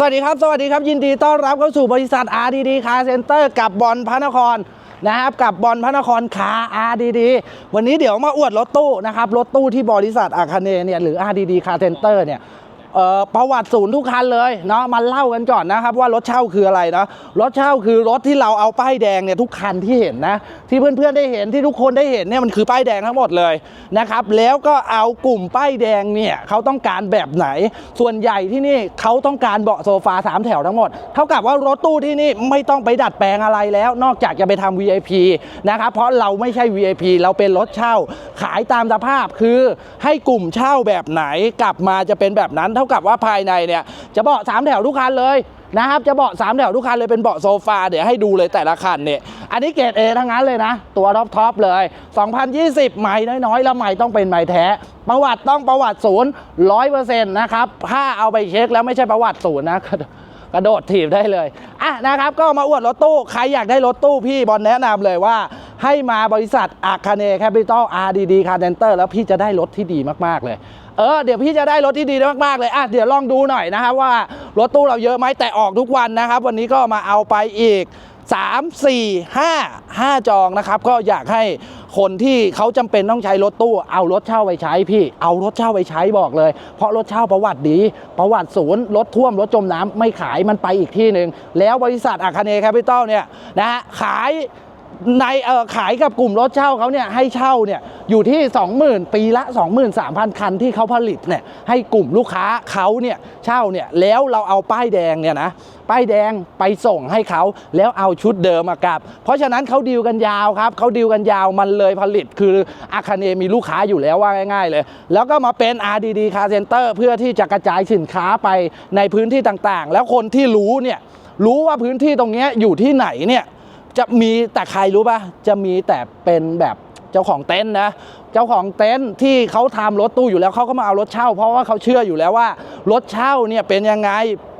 สวัสดีครับ สวัสดีครับ ยินดีต้อนรับเข้าสู่บริษัท RDD Car Center กับบอลพระนครนะครับกับบอลพระนครคา RDD วันนี้เดี๋ยวมาอวดรถตู้นะครับรถตู้ที่บริษัทอาคาเนเนี่ยหรือ RDD Car Center เนี่ยเอ่อ ประวัติศูนย์ทุกคันเลยเนาะมาเล่ากันก่อนนะครับว่ารถเช่าคืออะไรเนาะรถเช่าคือรถที่เราเอาป้ายแดงเนี่ยทุกคันที่เห็นนะที่เพื่อนๆได้เห็นที่ทุกคนได้เห็นเนี่ยมันคือป้ายแดงทั้งหมดเลยนะครับแล้วก็เอากลุ่มป้ายแดงเนี่ยเขาต้องการแบบไหน ส่วนใหญ่ที่นี่เขาต้องการเบาะโซฟาสามแถวทั้งหมดเท่ากับว่ารถตู้ที่นี่ไม่ต้องไปดัดแปลงอะไรแล้ว นอกจากจะไปทำ VIP นะครับเพราะเราไม่ใช่ VIP เราเป็นรถเช่า ขายตามสภาพคือให้กลุ่มเช่าแบบไหนกลับมาจะเป็นแบบนั้นเท่ากับว่าภายในเนี่ยจะเบาะสามแถวทุกคันเลยนะครับจะเบาะสามแถวทุกคันเลยเป็นเบาะโซฟาเดี๋ยวให้ดูเลยแต่ละคันเนี่ยอันนี้เกรด A ทั้งนั้นเลยนะ ตัวท็อปทอปเลย 2020 ใหม่น้อยๆ แล้วใหม่ต้องเป็นใหม่แท้ ประวัติต้องประวัติศูนย์ร้อยเปอร์เซ็นต์นะครับ ถ้าเอาไปเช็คแล้วไม่ใช่ประวัติศูนย์นะกระโดดถีบได้เลย อะนะครับ ก็มาอวดรถตู้ ใครอยากได้รถตู้พี่บอลแนะนำเลยว่า ให้มาบริษัทอาคาเนแคปิตอล RDD Car Center แล้วพี่จะได้รถที่ดีมาก ๆ เลย เออเดี๋ยวพี่จะได้รถที่ดีมากๆเลยอะเดี๋ยวลองดูหน่อยนะครับว่ารถตู้เราเยอะไหมแต่ออกทุกวันนะครับ วันนี้ก็มาเอาไปอีก 3 4 5 5 จองนะครับ ก็อยากให้คนที่เขาจำเป็นต้องใช้รถตู้เอารถเช่าไปใช้พี่ เอารถเช่าไปใช้บอกเลย เพราะรถเช่าประวัติดี ประวัติศูนย์รถท่วมรถจมน้ำไม่ขายมันไปอีกที่หนึ่งแล้วบริษัทอาคาเนแคปิตอลเนี่ยนะฮะขาย ในเออขายกับกลุ่มรถเช่าเขาเนี่ยให้เช่าเนี่ยอยู่ที่ 20,000 ปีละ 23,000 คันที่เขาผลิตเนี่ยให้กลุ่มลูกค้าเขาเนี่ยเช่าเนี่ยแล้วเราเอาป้ายแดงเนี่ยนะป้ายแดงไปส่งให้เขาแล้วเอาชุดเดิมมากลับ เพราะฉะนั้นเขาดีลกันยาวครับเขาดีลกันยาวมันเลยผลิตคืออาคาเนมีลูกค้าอยู่แล้วว่าง่าย ๆ เลย แล้วก็มาเป็น RDD Car Center เพื่อที่จะกระจายสินค้าไปในพื้นที่ต่างๆ แล้วคนที่รู้เนี่ยรู้ว่าพื้นที่ตรงเนี้ยอยู่ที่ไหนเนี่ย จะมีแต่ใครรู้ป่ะ จะมีแต่เป็นแบบเจ้าของเต็นท์นะ เจ้าของเต็นท์ที่เขาทำรถตู้อยู่แล้วเขาก็มาเอารถเช่า เพราะว่าเขาเชื่ออยู่แล้วว่ารถเช่าเนี่ยเป็นยังไง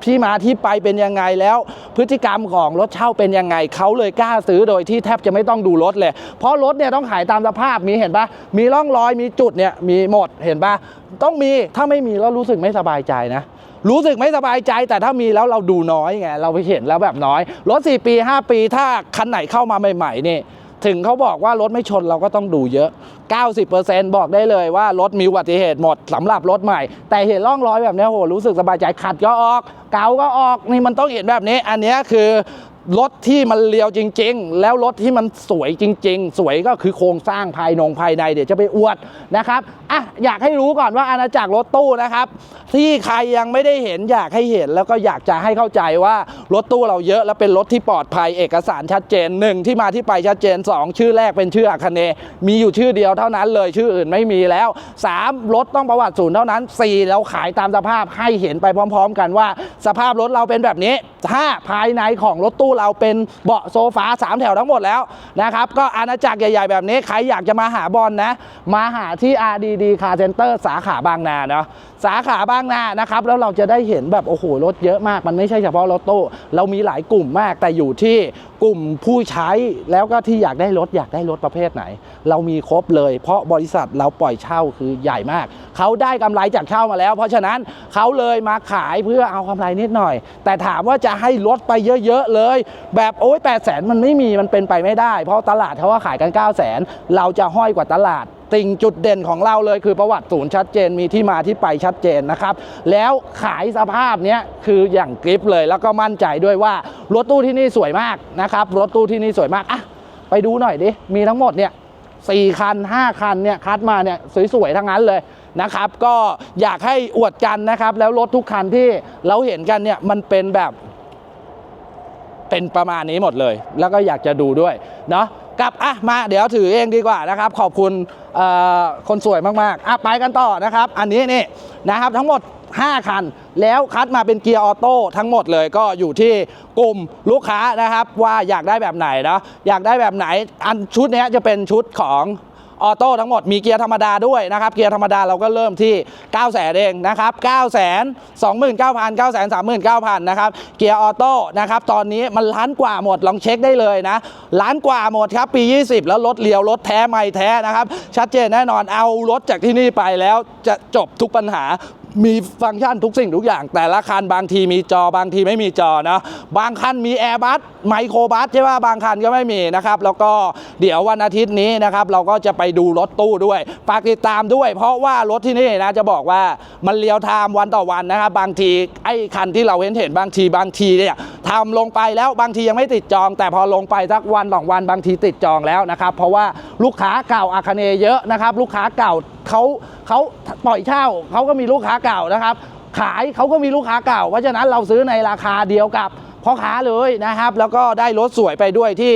ที่มาที่ไปเป็นยังไงแล้ว พฤติกรรมของรถเช่าเป็นยังไงเขาเลยกล้าซื้อโดยที่แทบจะไม่ต้องดูรถเลย เพราะรถเนี่ยต้องขายตามสภาพมีเห็นปะมีร่องรอยมีจุดเนี่ยมีหมดเห็นปะต้องมีถ้าไม่มีแล้วรู้สึกไม่สบายใจนะ รู้สึกไม่สบายใจ แต่ถ้ามีแล้วเราดูน้อยไงเราไปเห็นแล้วแบบน้อย รถ 4 ปี 5 ปีถ้าคันไหนเข้ามาใหม่ๆนี่ถึงเขาบอกว่ารถไม่ชนเราก็ต้องดูเยอะ 90%บอกได้เลยว่ารถมีอุบัติเหตุหมดสำหรับรถใหม่ แต่เห็นร่องรอยแบบนี้โหรู้สึกสบายใจขัดก็ออก เกาก็ออกนี่มันต้องเห็นแบบนี้ อันนี้คือ รถที่มันเลียวจริง ๆ แล้วรถที่มันสวยจริง ๆ สวยก็คือโครงสร้างภายนงภายในเดี๋ยวจะไปอวดนะครับอะอยากให้รู้ก่อนว่าอาณาจักรรถตู้นะครับ ที่ใครยังไม่ได้เห็นอยากให้เห็นแล้วก็อยากจะให้เข้าใจว่ารถตู้เราเยอะและเป็นรถที่ปลอดภัยเอกสารชัดเจนหนึ่งที่มาที่ไปชัดเจน 2 ชื่อแรกเป็นชื่ออาคเน มีอยู่ชื่อเดียวเท่านั้นเลยชื่ออื่นไม่มีแล้ว 3 รถต้องประวัติศูนย์เท่านั้น 4 เราขายตามสภาพให้เห็นไปพร้อม ๆ กันว่า สภาพรถเราเป็นแบบนี้ 5 ภายในของรถตู้เราเป็นเบาะโซฟา3 แถวทั้งหมดแล้วนะครับ ก็อาณาจักรใหญ่ ๆ แบบนี้ ใครอยากจะมาหาบอลนะ มาหาที่ RDD Car Center สาขาบางนาเนาะสาขาบางนานะครับแล้วเราจะได้เห็นแบบโอ้โหรถเยอะมาก มันไม่ใช่เฉพาะรถตู้เรามีหลายกลุ่มมากแต่อยู่ที่กลุ่มผู้ใช้แล้วก็ที่อยากได้รถอยากได้รถประเภทไหน เรามีครบเลย เพราะบริษัทเราปล่อยเช่าคือใหญ่มาก เขาได้กำไรจากเช่ามาแล้ว เพราะฉะนั้นเขาเลยมาขายเพื่อเอากำไรนิดหน่อย แต่ถามว่าจะให้ลดไปเยอะๆเลย แบบโอ้ย8 0 0แสนมันไม่มีมันเป็นไปไม่ได้ เพราะตลาดเขาว่าขายกัน9 0 0แสนเราจะห้อยกว่าตลาด ติ่งจุดเด่นของเราเลยคือประวัติศูนย์ชัดเจนมีที่มาที่ไปชัดเจนนะครับ แล้วขายสภาพเนี้ยคืออย่างกริปเลยแล้วก็มั่นใจด้วยว่ารถตู้ที่นี่สวยมากนะครับ รถตู้ที่นี่สวยมากอะไปดูหน่อยดิ มีทั้งหมดเนี่ยสี่คัน5คันเนี่ยคัดมาเนี่ยสวยๆทั้งนั้นเลยนะครับ ก็อยากให้อวดกันนะครับ แล้วรถทุกคันที่เราเห็นกันเนี่ยมันเป็นแบบเป็นประมาณนี้หมดเลย แล้วก็อยากจะดูด้วยเนาะ กับอะมาเดี๋ยวถือเองดีกว่านะครับ ขอบคุณคนสวยมากๆอะไปกันต่อนะครับ อันนี้นี่นะครับทั้งหมด 5 คัน แล้วคัดมาเป็นเกียร์ออโต้ทั้งหมดเลยก็อยู่ที่กลุ่มลูกค้านะครับ ว่าอยากได้แบบไหนเนาะอยากได้แบบไหน อันชุดนี้จะเป็นชุดของ ออโต้ทั้งหมดมีเกียร์ธรรมดาด้วยนะครับ เกียร์ธรรมดาเราก็เริ่มที่ 9 0 0 0 0เองนะครับ 9 29,000 9 3 9 0 0 0 นะครับ เกียร์ออโต้นะครับ ตอนนี้มันล้านกว่าหมด ลองเช็คได้เลยนะ ล้านกว่าหมดครับ ปี 20 แล้วรถเลียว รถแท้ไม่แท้นะครับ ชัดเจนแน่นอน เอารถจากที่นี่ไปแล้วจะจบทุกปัญหา มีฟังก์ชันทุกสิ่งทุกอย่าง แต่ละคันบางทีมีจอบางทีไม่มีจอนะบางคันมีแอร์บัสไมโครบัสใช่ป่ะบางคันก็ไม่มีนะครับแล้วก็เดี๋ยววันอาทิตย์นี้นะครับเราก็จะไปดูรถตู้ด้วยฝากติดตามด้วย เพราะว่ารถที่นี่นะจะบอกว่ามันเลียวไทม์วันต่อวันนะครับบางทีไอ้คันที่เราเห็นเห็นบางทีบางทีเนี่ยทำลงไปแล้วบางทียังไม่ติดจอง แต่พอลงไปสักวันสองวันบางทีติดจองแล้วนะครับเพราะว่าลูกค้าเก่าอาคเนย์เยอะนะครับลูกค้าเก่าเขาเขาปล่อยเช่าเขาก็มีลูกค้าเก่านะครับ ขายเขาก็มีลูกค้าเก่า เพราะฉะนั้นเราซื้อในราคาเดียวกับ พ่อค้าเลยนะครับ แล้วก็ได้รถสวยไปด้วยที่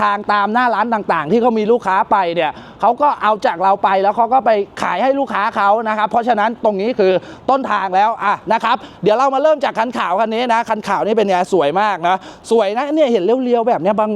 ทางตามหน้าร้านต่างๆ ที่เขามีลูกค้าไปเนี่ยเขาก็เอาจากเราไปแล้วเขาก็ไปขายให้ลูกค้าเขานะครับ เพราะฉะนั้นตรงนี้คือต้นทางแล้วอะนะครับเดี๋ยวเรามาเริ่มจากคันขาวคันนี้นะคันขาวนี่เป็นไงสวยมากนะสวยนะเนี่ยเห็นเรียวๆแบบเนี้ยบา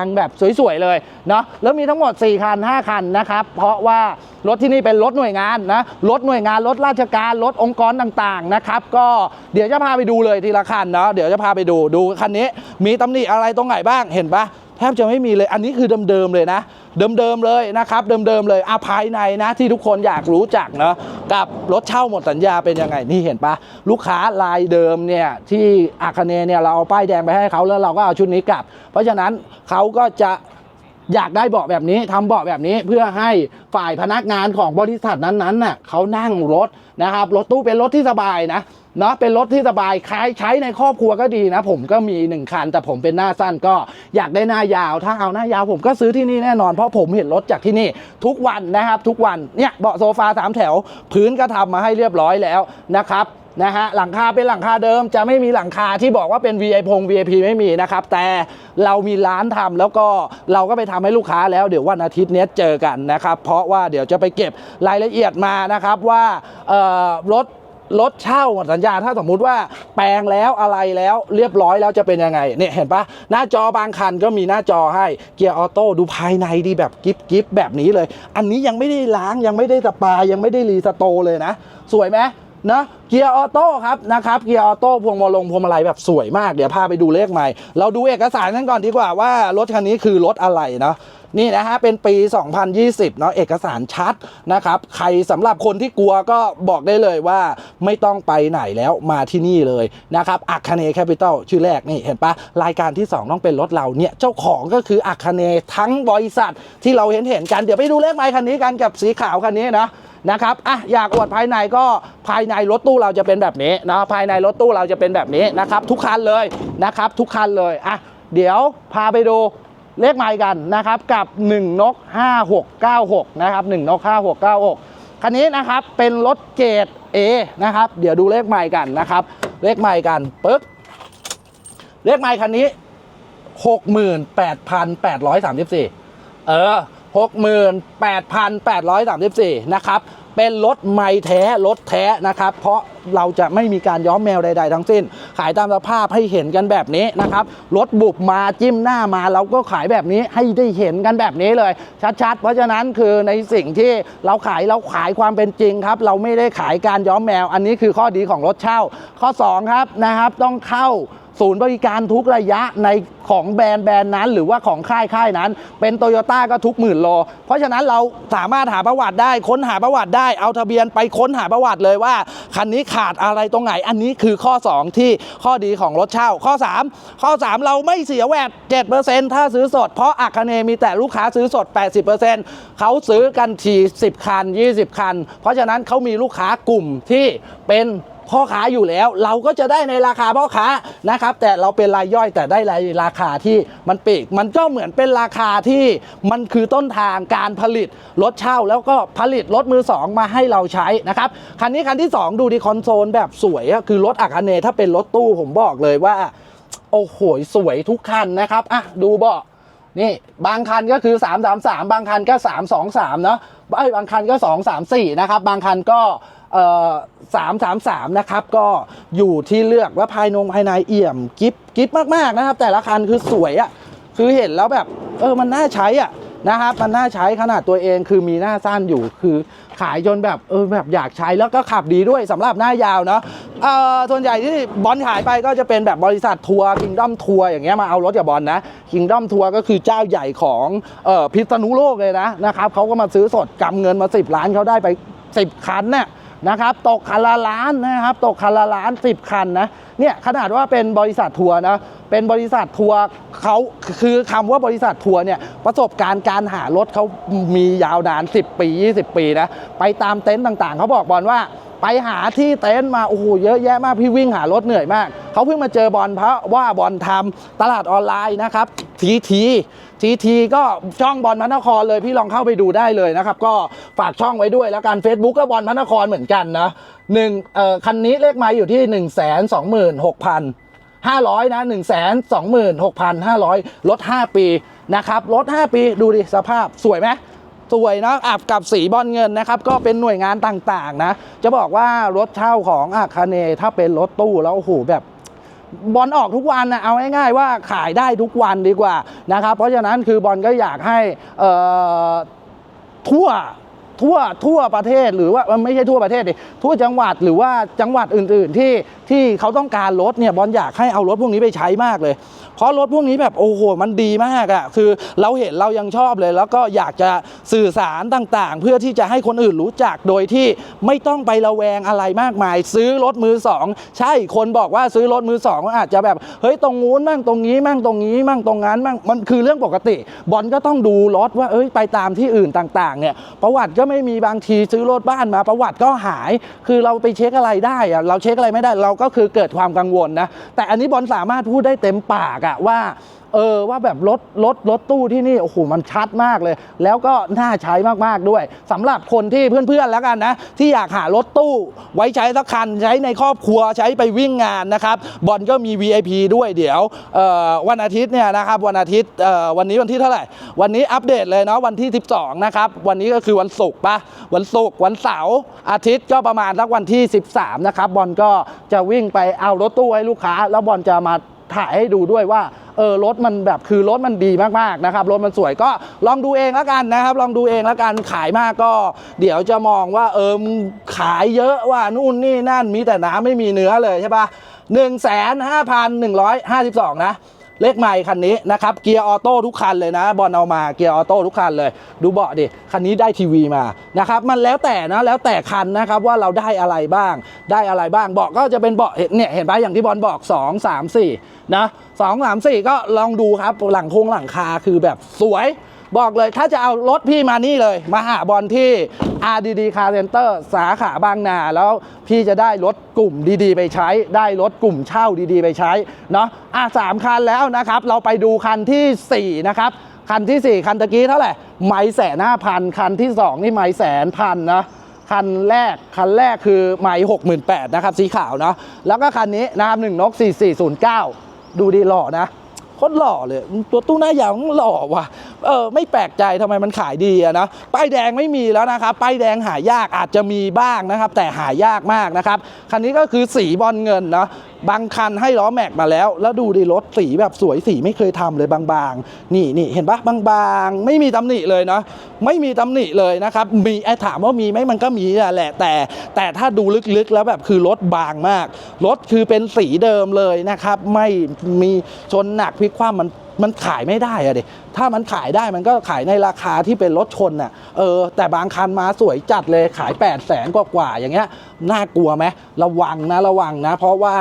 งๆ แบบสวยๆเลยเนาะแล้วมีทั้งหมด 4 คัน 5 คันนะครับเพราะว่ารถที่นี่เป็นรถหน่วยงานนะรถหน่วยงานรถราชการรถองค์กรต่างๆนะครับก็เดี๋ยวจะพาไปดูเลยทีละคันเนาะเดี๋ยวจะพาไปดูดูคันนี้ มีตำหนิอะไรตรงไหนบ้างเห็นปะแทบจะไม่มีเลยอันนี้คือเดิมๆเลยนะ เดิมๆเลยนะครับเดิมๆเลยอาภายในนะที่ทุกคนอยากรู้จักเนาะกับรถเช่าหมดสัญญาเป็นยังไงนี่เห็นปะลูกค้ารายเดิมเนี่ยที่อาคเนเนี่ยเราเอาป้ายแดงไปให้เขาแล้วเราก็เอาชุดนี้กลับ เพราะฉะนั้นเขาก็จะอยากได้เบาะแบบนี้ทำเบาะแบบนี้เพื่อให้ฝ่ายพนักงานของบริษัทนั้นๆน่ะเขานั่งรถ นะครับรถตู้เป็นรถที่สบายนะเนาะเป็นรถที่สบายใครใช้ในครอบครัวก็ดีนะ ผมก็มีหนึ่งคัน แต่ผมเป็นหน้าสั้นก็อยากได้หน้ายาว ถ้าเอาหน้ายาวผมก็ซื้อที่นี่แน่นอน เพราะผมเห็นรถจากที่นี่ ทุกวันนะครับ ทุกวันเนี่ยเบาะโซฟาสามแถว พื้นก็ทำมาให้เรียบร้อยแล้วนะครับ นะฮะหลังคาเป็นหลังคาเดิมจะไม่มีหลังคาที่บอกว่าเป็น VIP พง VIP ไม่มีนะครับ แต่เรามีร้านทำแล้วก็เราก็ไปทำให้ลูกค้าแล้วเดี๋ยววันอาทิตย์นี้เจอกันนะครับ เพราะว่าเดี๋ยวจะไปเก็บรายละเอียดมานะครับว่ารถรถเช่าสัญญาถ้าสมมุติว่าแปลงแล้วอะไรแล้วเรียบร้อยแล้วจะเป็นยังไงเนี่ยเห็นปะหน้าจอบางคันก็มีหน้าจอให้เกียร์ออโต้ดูภายในดีแบบกิฟกิฟแบบนี้เลย อันนี้ยังไม่ได้ล้างยังไม่ได้สปายังไม่ได้รีสโตเลยนะ สวยไหม นะเกียร์ออโต้ครับนะครับเกียร์ออโต้พวงมาลงพวงมาลัยแบบสวยมากเดี๋ยวพาไปดูเลขใหม่ เราดูเอกสารกันก่อนดีกว่าว่ารถคันนี้คือรถอะไรเนาะนี่นะฮะเป็นปี 2020 เนาะเอกสารชัดนะครับ ใครสำหรับคนที่กลัวก็บอกได้เลยว่าไม่ต้องไปไหนแล้วมาที่นี่เลยนะครับอัคเนแคปิตอลชื่อแรกนี่เห็นปะรายการที่ 2 ต้องเป็นรถเราเนี่ยเจ้าของก็คืออัคเนทั้งบริษัทที่เราเห็นเห็นกัน เดี๋ยวไปดูเลขไม้คันนี้กันกับสีขาวคันนี้นะ นะครับอะอยากอวดภายในก็ภายในรถตู้เราจะเป็นแบบนี้นะภายในรถตู้เราจะเป็นแบบนี้นะครับทุกคันเลยนะครับทุกคันเลยอะเดี๋ยวพาไปดูเลขไมล์กันนะครับกับ1นก5696นะครับ1นก5696คันนี้นะครับเป็นรถเกรด A นะครับเดี๋ยวดูเลขไมล์กันนะครับเลขไมล์กันปึ๊บเลขไมล์คันนี้ 68,834 เออ 68,834นะครับเป็นรถไม่แท้รถแท้นะครับ เพราะเราจะไม่มีการย้อมแมวใด ๆ ทั้งสิ้น ขายตามสภาพให้เห็นกันแบบนี้นะครับรถบุบมาจิ้มหน้ามาเราก็ขายแบบนี้ให้ได้เห็นกันแบบนี้เลย ชัดๆ เพราะฉะนั้นคือในสิ่งที่เราขายเราขายความเป็นจริงครับ เราไม่ได้ขายการย้อมแมว อันนี้คือข้อดีของรถเช่า ข้อสองครับนะครับต้องเข้า ศูนย์บริการทุกระยะในของแบรนด์แบรนด์นั้น หรือว่าของค่ายค่ายนั้น เป็นโตโยต้าก็ทุกหมื่นโล เพราะฉะนั้นเราสามารถหาประวัติได้ค้นหาประวัติได้เอาทะเบียนไปค้นหาประวัติเลยว่าคันนี้ขาดอะไรตรงไหน อันนี้คือข้อ 2 ที่ข้อดีของรถเช่า ข้อ 3 ข้อ 3 เราไม่เสียแวด7%ถ้าซื้อสด เพราะอัคเนมีแต่ลูกค้าซื้อสด 80%เขาซื้อกันที10 คัน 20 คัน เพราะฉะนั้นเขามีลูกค้ากลุ่มที่เป็น พ่อค้าอยู่แล้ว เราก็จะได้ในราคาพ่อค้านะครับ แต่เราเป็นรายย่อยแต่ได้รายราคาที่มันปีก มันก็เหมือนเป็นราคาที่มันคือต้นทางการผลิตรถเช่า แล้วก็ผลิตรถมือสองมาให้เราใช้นะครับคันนี้คันที่ 2 ดูดีคอนโซลแบบสวยคือรถอัคเนถ้าเป็นรถตู้ผมบอกเลยว่า โอ้โหสวยทุกคันนะครับอะดูเบาะ นี่บางคันก็คือ 333 บางคันก็ 323 เนาะไอ้บางคันก็ 234 นะครับ บางคันก็เอ่อ333นะครับก็อยู่ที่เลือกว่าภายนงภายในเอี่ยมกิฟกิฟมากๆนะครับ แต่ละคันคือสวยอะ่ะคือเห็นแล้วแบบเออมันน่าใช้อะ นะครับมันน่าใช้ขนาดตัวเองคือมีหน้าสั้นอยู่คือขายจนแบบเออแบบอยากใช้แล้วก็ขับดีด้วยสำหรับหน้ายาวเนาะเอ่อส่วนใหญ่ที่บอลขายไปก็จะเป็นแบบบริษัททัวร์คิงด้อมทัวร์อย่างเงี้ยมาเอารถกับบอลนะคิงด้อมทัวร์ก็คือเจ้าใหญ่ของเอ่อพิษณุโลกเลยนะนะครับเขาก็มาซื้อสดกำเงินมา 10 ล้านเขาได้ไป 10 คันเนี่ย นะครับตกคันละล้านนะครับตกคันละล้านสิบคันนะเนี่ยขนาดว่าเป็นบริษัททัวร์นะเป็นบริษัททัวร์เขาคือคำว่าบริษัททัวร์เนี่ยประสบการณ์การหารถเขามียาวนาน 10 ปี 20 ปีนะไปตามเต็นท์ต่างๆ เขาบอกบอลว่าไปหาที่เต็นท์มาโอ้โหเยอะแยะมากพี่วิ่งหารถเหนื่อยมาก เขาเพิ่งมาเจอบอลเพราะว่าบอลทำตลาดออนไลน์นะครับทีที ทีทีก็ช่องบอลพระนครเลยพี่ลองเข้าไปดูได้เลยนะครับ ก็ฝากช่องไว้ด้วยแล้วกัน Facebook ก็บอลพระนครเหมือนกันนะหนึ่งเอ่อคันนี้เลขไมาอยู่ที่1นึ่งแสนสองหมื่นหกพัน500นะ1 2 6 5 0 0ลด5ปีนะครับลด5ปีดูดิสภาพสวยไหมสวยนะอับกับสีบอลเงินนะครับ ก็เป็นหน่วยงานต่างๆนะ จะบอกว่ารถเช่าของอาคาเนถ้าเป็นรถตู้แล้วโอ้โหแบบ บอลออกทุกวันนะเอาง่ายๆว่าขายได้ทุกวันดีกว่านะครับเพราะฉะนั้นคือบอลก็อยากให้ทั่วทั่วทั่วประเทศหรือว่าไม่ใช่ทั่วประเทศดิทั่วจังหวัดหรือว่าจังหวัดอื่น ๆ ที่ที่เขาต้องการรถเนี่ยบอลอยากให้เอารถพวกนี้ไปใช้มากเลย เพราะรถพวกนี้แบบโอ้โหมันดีมากอะ่ะคือเราเห็นเรายังชอบเลย แล้วก็อยากจะสื่อสารต่างๆ เพื่อที่จะให้คนอื่นรู้จักโดยที่ไม่ต้องไประแวงอะไรมากมาย ซื้อรถมือสองใช่คนบอกว่าซื้อรถมือสองอาจจะแบบเฮ้ยตรงนู้นมั่งตรงนี้มั่งตรงนี้มั่งตรงนั้นมั่งมันคือเรื่องปกติ บอลก็ต้องดูรถว่าเอ้ยไปตามที่อื่นต่างๆเนี่ยประวัติก็ไม่มีบางทีซื้อรถบ้านมา ประวัติก็หาย คือเราไปเช็คอะไรได้อะเราเช็คอะไรไม่ได้เราก็คือเกิดความกังวลนะแต่อันนี้บอลสามารถพูดได้เต็มปากอะว่าเออว่าแบบรถรถรถตู้ที่นี่โอ้โหมันชัดมากเลย แล้วก็น่าใช้มากๆด้วยสำหรับคนที่เพื่อนๆแล้วกันนะ ที่อยากหารถตู้ไว้ใช้สักคันใช้ในครอบครัวใช้ไปวิ่งงานนะครับ บอลก็มี VIP ด้วยเดี๋ยววันอาทิตย์เนี่ยนะครับวันอาทิตย์วันนี้วันที่เท่าไหร่ วันนี้อัปเดตเลยเนาะวันที่ 12 นะครับ วันนี้ก็คือวันศุกร์ปะวันศุกร์วันเสาร์อาทิตย์ก็ประมาณสักวันที่ 13 นะครับบอลก็จะวิ่งไปเอารถตู้ให้ลูกค้า แล้วบอลจะมา ถ่ายให้ดูด้วยว่าเออรถมันแบบคือรถมันดีมากๆนะครับรถมันสวยก็ลองดูเองแล้วกันนะครับ ลองดูเองแล้วกันขายมากก็ เดี๋ยวจะมองว่าเออขายเยอะว่านู่นนี่นั่นมีแต่น้ำไม่มีเนื้อเลยใช่ปะหนึ่งแสนห้าพันหนึ่งร้อยห้าสิบสองนะ เลขใหม่คันนี้นะครับเกียร์ออโต้ทุกคันเลยนะบอลเอามาเกียร์ออโต้ทุกคันเลย ดูเบาะดิคันนี้ได้ทีวีมานะครับมันแล้วแต่นะแล้วแต่คันนะครับว่าเราได้อะไรบ้างได้อะไรบ้างเบาะก็จะเป็นเบาะเนี่ยเห็นปะอย่างที่บอลบอก 2 3 4นะสองสก็ลองดูครับหลังโครงหลังคาคือแบบสวย บอกเลยถ้าจะเอารถพี่มานี่เลย มาหาบอลที่ RDD Car Center สาขาบางนาแล้วพี่จะได้รถกลุ่มดีๆ ไปใช้ ได้รถกลุ่มเช่าดีๆ ไปใช้เนาะอะสามคันแล้วนะครับ เราไปดูคันทีสี่4 นะครับ คันทีสี่ 4 คันตะกี้เท่าไหร่ไม่แสนห้าพันคันที่ 2 นี่ไม่แสนพันนะคันแรกคันแรกคือไม่หกหมื่นแปดนะครับสีขาวเนาะแล้วก็คันนี้นะครับหนึ่งนกสี่สี่ศูนย์เก้าดูดีหล่อนะโคตรหล่อเลย ตัวตู้หน้ายาวหล่อว่ะ เออไม่แปลกใจทำไมมันขายดีอะนะป้ายแดงไม่มีแล้วนะครับป้ายแดงหายากอาจจะมีบ้างนะครับ แต่หายากมากนะครับคันนี้ก็คือสีบอลเงินเนาะบางคันให้ล้อแม็กมาแล้ว แล้วดูดิรถสีแบบสวยสีไม่เคยทำเลยบางๆ นี่นี่เห็นปะบางๆ ไม่มีตำหนิเลยเนาะไม่มีตำหนิเลยนะครับ มีไอ้ถามว่ามีไหมมันก็มีอะแหละ แต่แต่ถ้าดูลึกๆแล้วแบบคือรถบางมาก รถคือเป็นสีเดิมเลยนะครับ ไม่มีชนหนักพลิกคว่ำมัน มันขายไม่ได้อะเดิถ้ามันขายได้มันก็ขายในราคาที่เป็นรถชนน่ะ เออ แต่บางคันมาสวยจัดเลยขาย8 0 0แสนกว่าๆอย่างเงี้ย น่ากลัวไหมระวังนะระวังนะ เพราะว่า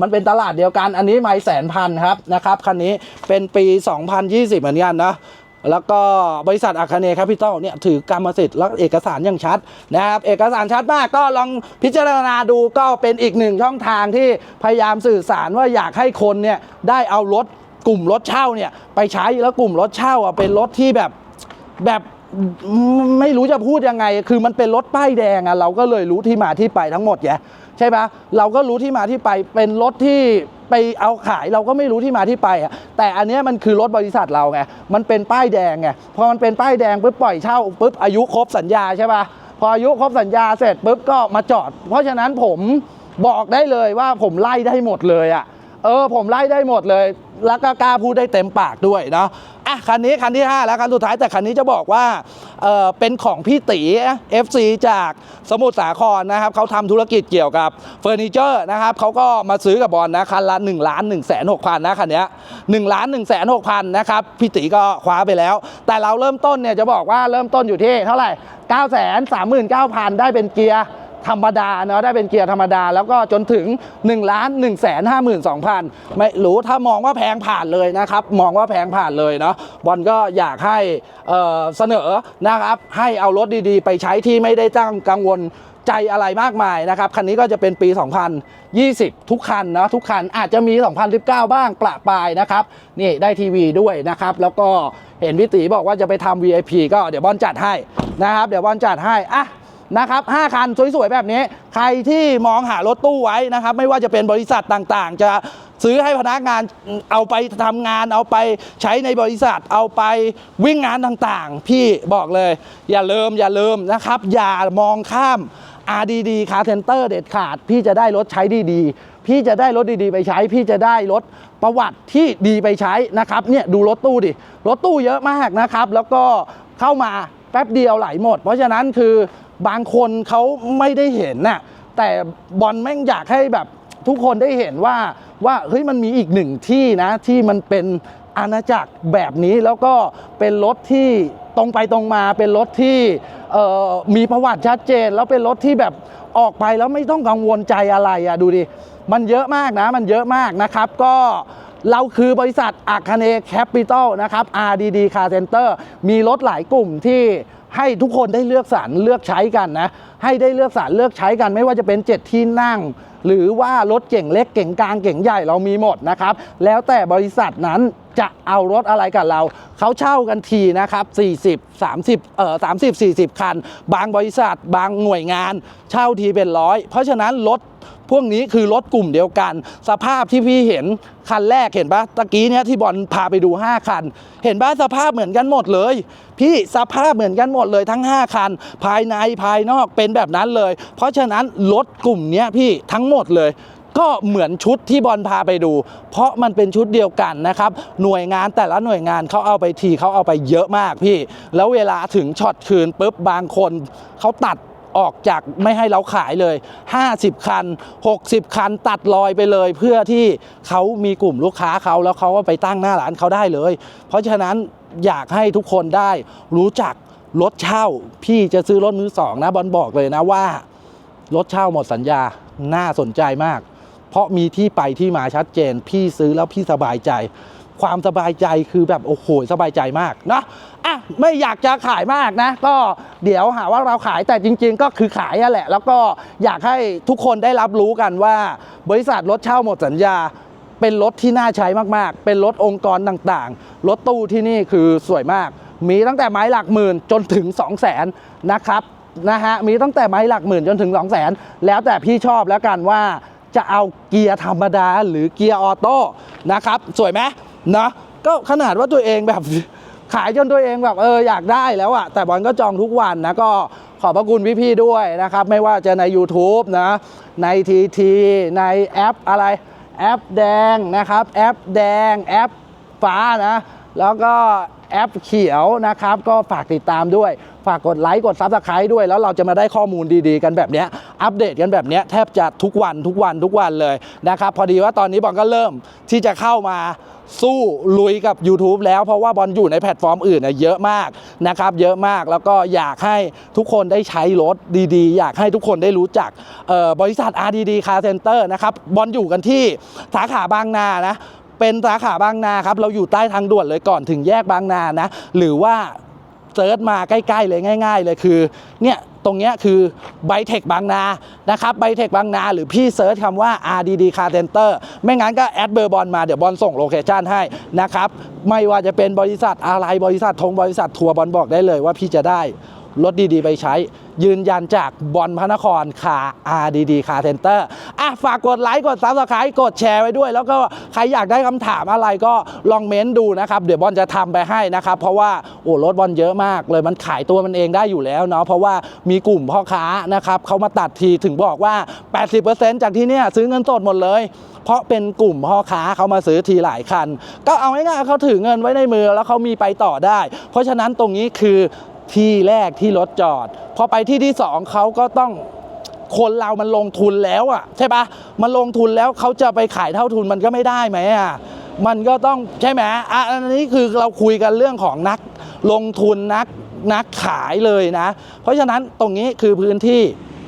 มันเป็นตลาดเดียวกัน อันนี้ไม่แสนพันครับนะครับคันนี้เป็นปี 2020 เหมือนกันนะแล้วก็บริษัทอาคาเนแคปิตอลเนี่ยถือกรรมสิทธิ์และเอกสารอย่างชัดนะครับ เอกสารชัดมากก็ลองพิจารณาดูก็เป็นอีกหนึ่งช่องทางที่พยายามสื่อสารว่าอยากให้คนเนี่ยได้เอารถ กลุ่มรถเช่าเนี่ยไปใช้แล้วกลุ่มรถเช่าอะเป็นรถที่แบบแบบไม่รู้จะพูดยังไง คือมันเป็นรถป้ายแดงอะเราก็เลยรู้ที่มาที่ไปทั้งหมดแยใช่ปะเราก็รู้ที่มาที่ไปเป็นรถที่ไปเอาขายเราก็ไม่รู้ที่มาที่ไปอะแต่อันเนี้ยมันคือรถบริษัทเราไงมันเป็นป้ายแดงไงพอมันเป็นป้ายแดงปุ๊บปล่อยเช่าปุ๊บอายุครบสัญญาใช่ปะพออายุครบสัญญาเสร็จปุ๊บก็มาจอด เพราะฉะนั้นผมบอกได้เลยว่าผมไล่ได้หมดเลยอะ เออผมไล่ได้หมดเลย แล้วก็กล้าพูดได้เต็มปากด้วยเนาะอะคันนี้คันที่ 5 แล้วคันสุดท้ายแต่คันนี้จะบอกว่าเออเป็นของพี่ตี FC จากสมุทรสาครนะครับเขาทำธุรกิจเกี่ยวกับเฟอร์นิเจอร์นะครับเขาก็มาซื้อกับบอลนะคันละ1ล้าน1แสน6พันนะคันนี้1ล้าน1แสน6พันนะครับพี่ตีก็คว้าไปแล้ว แต่เราเริ่มต้นเนี่ยจะบอกว่าเริ่มต้นอยู่ที่เท่าไหร่ 9 3 9 0 0 0 ได้เป็นเกียร์ ธรรมดาเนาะได้เป็นเกียร์ธรรมดา แล้วก็จนถึง1ล้าน1 5 2 0 0 0ไม่รู้ถ้ามองว่าแพงผ่านเลยนะครับ มองว่าแพงผ่านเลยเนาะบอลก็อยากให้เเสนอนะครับให้เอารถดีๆ ไปใช้ที่ไม่ได้ตั้งกังวลใจอะไรมากมายนะครับ คันนี้ก็จะเป็นปี 2020 ทุกคันนะทุกคันอาจจะมี 2019 บ้างประปายนะครับ นี่ได้ทีวีด้วยนะครับ แล้วก็เห็นพี่ตีบอกว่าจะไปทำ VIP ก็เดี๋ยวบอลจัดให้นะครับ เดี๋ยวบอลจัดให้อะ นะครับ5คันสวยๆแบบนี้ ใครที่มองหารถตู้ไว้นะครับ ไม่ว่าจะเป็นบริษัทต่างๆ จะซื้อให้พนักงานเอาไปทำงาน เอาไปใช้ในบริษัท เอาไปวิ่งงานต่างๆ พี่บอกเลย อย่าลืมอย่าลืมนะครับ อย่ามองข้าม RDD Car Center เด็ดขาด พี่จะได้รถใช้ดีๆ พี่จะได้รถดีๆ ไปใช้ พี่จะได้รถประวัติที่ดีไปใช้นะครับเนี่ยดูรถตู้ดิรถตู้เยอะมากนะครับ แล้วก็เข้ามาแป๊บเดียวไหลหมด เพราะฉะนั้นคือ บางคนเขาไม่ได้เห็นน่ะแต่บอลแม่งอยากให้แบบทุกคนได้เห็นว่าว่าเฮ้ยมันมีอีกหนึ่งที่นะที่มันเป็นอาณาจักรแบบนี้แล้วก็เป็นรถที่ตรงไปตรงมาเป็นรถที่มีประวัติชัดเจน แล้วเป็นรถที่แบบออกไปแล้วไม่ต้องกังวลใจอะไรอะ่ะดูดิ มันเยอะมากนะ มันเยอะมากนะครับ ก็เราคือบริษัทอาคาเนแคปิตอลนะครับ RDD Car Center มีรถหลายกลุ่มที่ ให้ทุกคนได้เลือกสรรเลือกใช้กันนะให้ได้เลือกสรรเลือกใช้กันไม่ว่าจะเป็น7ที่นั่ง หรือว่ารถเก่งเล็กเก่งกลางเก่งใหญ่เรามีหมดนะครับ แล้วแต่บริษัทนั้นจะเอารถอะไรกับเรา เขาเช่ากันทีนะครับ 40 30 เอ่อ 30 40 คัน บางบริษัท บางหน่วยงาน เช่าทีเป็นร้อย เพราะฉะนั้นรถพวกนี้คือรถกลุ่มเดียวกัน สภาพที่พี่เห็นคันแรกเห็นปะตะกี้เนี้ยที่บอลพาไปดู 5 คัน เห็นปะสภาพเหมือนกันหมดเลย พี่สภาพเหมือนกันหมดเลยทั้ง 5 คัน ภายในภายนอกเป็น็นแบบนั้นเลย เพราะฉะนั้นรถกลุ่มเนี้ยพี่ทั้งหมดเลยก็เหมือนชุดที่บอลพาไปดู เพราะมันเป็นชุดเดียวกันนะครับ หน่วยงานแต่ละหน่วยงานเขาเอาไปทีเขาเอาไปเยอะมากพี่ แล้วเวลาถึงช็อตคืนปุ๊บบางคนเขาตัดออกจากไม่ให้เราขายเลย 50 คัน 60 คันตัดลอยไปเลย เพื่อที่เขามีกลุ่มลูกค้าเขาแล้วเขาก็ไปตั้งหน้าร้านเขาได้เลย เพราะฉะนั้นอยากให้ทุกคนได้รู้จัก รถเช่าพี่จะซื้อรถมือสองนะบอลบอกเลยนะว่า รถเช่าหมดสัญญาน่าสนใจมาก เพราะมีที่ไปที่มาชัดเจน พี่ซื้อแล้วพี่สบายใจ ความสบายใจคือแบบโอ้โหสบายใจมากนะอะไม่อยากจะขายมากนะ ก็เดี๋ยวหาว่าเราขายแต่จริง ๆ ก็คือขายนั่นแหละ แล้วก็อยากให้ทุกคนได้รับรู้กันว่า บริษัทรถเช่าหมดสัญญาเป็นรถที่น่าใช้มากๆ เป็นรถองค์กรต่างๆ รถตู้ที่นี่คือสวยมาก มีตั้งแต่ไม้หลักหมื่นจนถึง 2 0 0 0 0 0นะครับนะฮะมีตั้งแต่ไม้หลักหมื่นจนถึง 2 0 0 0 0 0 แล้วแต่พี่ชอบแล้วกันว่าจะเอาเกียร์ธรรมดาหรือเกียร์ออโต้นะครับสวยไหมนะก็ขนาดว่าตัวเองแบบขายจนตัวเองแบบเอออยากได้แล้วอะแต่บอลก็จองทุกวันนะก็ขอบพระคุณพี่ๆด้วยนะครับ ไม่ว่าจะใน YouTube นะในทีทีในแอปอะไรแอปแดงนะครับ แอปแดงแอปฟ้านะ แล้วก็ แอปเขียวนะครับ ก็ฝากติดตามด้วย ฝากกดไลค์กดซับสไคร b ์ด้วย แล้วเราจะมาได้ข้อมูลดีๆ กันแบบนี้อัปเดตกันแบบนี้แทบจะทุกวันทุกวันทุกวันเลยนะครับ พอดีว่าตอนนี้บอลก็เริ่มที่จะเข้ามาสู้ลุยกับ YouTube แล้วเพราะว่าบอลอยู่ในแพลตฟอร์มอื่นนะเยอะมากนะครับ เยอะมากแล้วก็อยากให้ทุกคนได้ใช้รถดีๆ อยากให้ทุกคนได้รู้จักเอ่อบริษัท RDD Car Center นะครับบอลอยู่กันที่สาขาบางนานะ เป็นสาขาบางนาครับเราอยู่ใต้ทางด่วนเลยก่อนถึงแยกบางนานะหรือว่าเซิร์ชมาใกล้ๆเลยง่าย ๆ เลยคือเนี่ยตรงเนี้ยคือไบเทคบางนานะครับไบเทคบางนา หรือพี่เซิร์ชคำว่า RDD Car Center ไม่งั้นก็แอดเบอร์บอลมาเดี๋ยวบอลส่งโลเคชันให้นะครับ ไม่ว่าจะเป็นบริษัทอะไรบริษัททงบริษัททัวร์บอลบอกได้เลยว่าพี่จะได้ รถดีๆ ไปใช้ ยืนยันจากบอลพระนครคา RDD Car Center อะฝากกดไลค์กดซับสไครต์กดแชร์ไว้ด้วย แล้วก็ใครอยากได้คำถามอะไรก็ลองเม้นดูนะครับ เดี๋ยวบอลจะทำไปให้นะครับ เพราะว่าโอ้รถบอลเยอะมากเลยมันขายตัวมันเองได้อยู่แล้วเนาะเพราะว่ามีกลุ่มพ่อค้านะครับเขามาตัดทีถึงบอกว่า 80%จากที่เนี่ยซื้อเงินสดหมดเลยเพราะเป็นกลุ่มพ่อค้าเขามาซื้อทีหลายคัน ก็เอาง่ายๆเขาถือเงินไว้ในมือแล้วเขามีไปต่อได้ เพราะฉะนั้นตรงนี้คือ ที่แรกที่รถจอด พอไปที่ที่สองเขาก็ต้องคนเรามันลงทุนแล้วอะใช่ปะมันลงทุนแล้วเขาจะไปขายเท่าทุนมันก็ไม่ได้ไหมอะมันก็ต้องใช่ไหมอะอันนี้คือเราคุยกันเรื่องของนักลงทุนนักนักขายเลยนะ เพราะฉะนั้นตรงนี้คือพื้นที่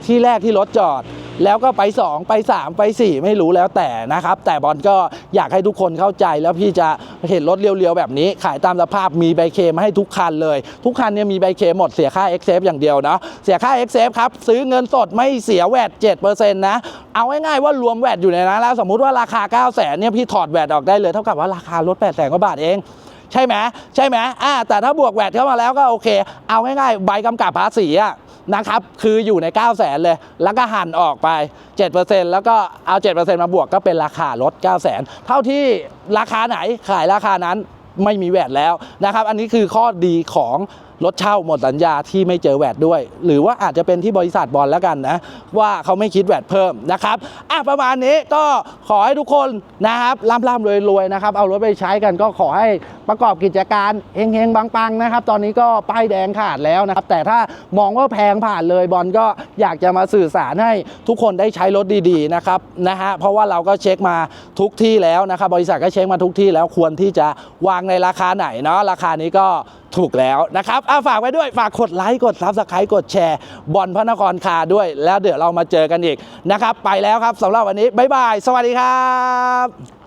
ที่แรกที่รถจอด แล้วก็ไป 2 ไป 3 ไป 4 ไม่รู้แล้วแต่นะครับ แต่บอลก็อยากให้ทุกคนเข้าใจแล้วพี่จะเห็นรถเรียวๆ แบบนี้ ขายตามสภาพมีใบเคมาให้ทุกคันเลย ทุกคันเนี่ยมีใบเคหมดเสียค่า x อ f อย่างเดียวเนาะเสียค่า x อ f ครับ ซื้อเงินสดไม่เสียแวด7%นะ เอาง่ายๆว่ารวมแวดอยู่ในนั้นแล้ว สมมุติว่าราคา 9 0 0 0 0 0เนี่ยพี่ถอดแวดออกได้เลยเท่ากับว่าราคารถ8 0 0 0 0กว่าบาทเองใช่ไหมใช่ไหมอ่าแต่ถ้าบวกแวดเข้ามาแล้วก็โอเค เอาง่ายๆ ใบกำกับภาษีอะ นะครับ คืออยู่ใน 9 0 0 0 0 0เลย แล้วก็หันออกไป 7%แล้วก็เอา 7%มาบวกก็เป็นราคารถ9 0 0 0 0 0 เท่าที่ราคาไหนขายราคานั้นไม่มีแวดแล้วนะครับ อันนี้คือข้อดีของ รถเช่าหมดสัญญาที่ไม่เจอแวดด้วย หรือว่าอาจจะเป็นที่บริษัทบอลแล้วกันนะ ว่าเขาไม่คิดแวดเพิ่มนะครับอะประมาณนี้ก็ขอให้ทุกคนนะครับร่ำร่ำรวยๆนะครับ เอารถไปใช้กันก็ขอให้ประกอบกิจการเฮงๆปังๆนะครับ ตอนนี้ก็ป้ายแดงขาดแล้วนะครับ แต่ถ้ามองว่าแพงผ่านเลยบอลก็อยากจะมาสื่อสารให้ทุกคนได้ใช้รถดีๆนะครับนะฮะเพราะว่าเราก็เช็คมาทุกที่แล้วนะครับ บริษัทก็เช็คมาทุกที่แล้วควรที่จะวางในราคาไหนเนาะราคานี้ก็ถูกแล้วนะครับอะฝากไว้ด้วยฝากกดไลค์กดซับสไครต์กดแชร์ บอลพระนครคาด้วย แล้วเดี๋ยวเรามาเจอกันอีกนะครับ ไปแล้วครับสำหรับวันนี้ บ๊ายบาย สวัสดีครับ